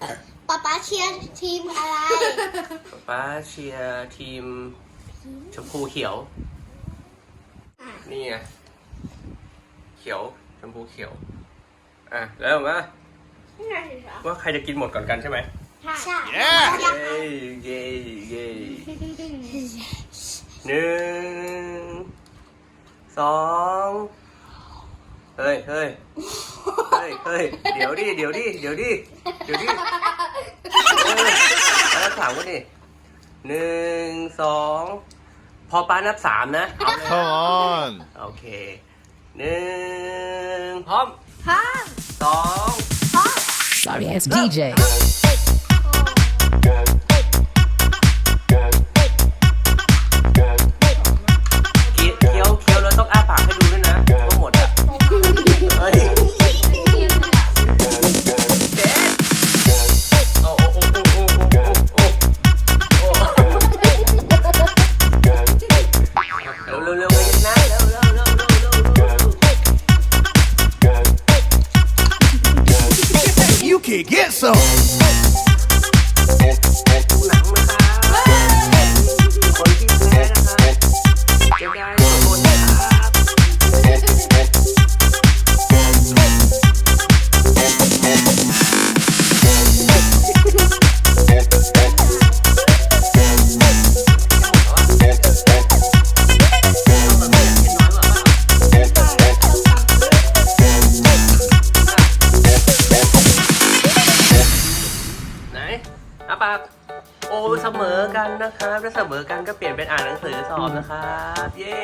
ป๊าป๊าเชียร์ทีมอะไรป้าเชียร์ทีมชมพูเขียว นี่ไงเขียวชมพูเขียว อะแล้วมาว่าใครจะกินหมดก่อนกันใช่ไหมใช่เย้เย้เย้หนึ่งสองเฮ้ยเฮ้ยเฮ้ยเฮ้ยเดี๋ยวดิเดี๋ยวดิเดี๋ยวดิเดี๋ยวดิเออแล้วถามว่าดิหนึ่งสองพอป้านับสามนะเอาเลย Come on. โอเคหนึ่งพร้อมพ่อสอง Sorry ass DJ. kick, get some. อาปากโอ้เสมอกันนะครับถ้าเสมอกันก็เปลี่ยนเป็นอ่านหนังสือสอบนะครับ เย้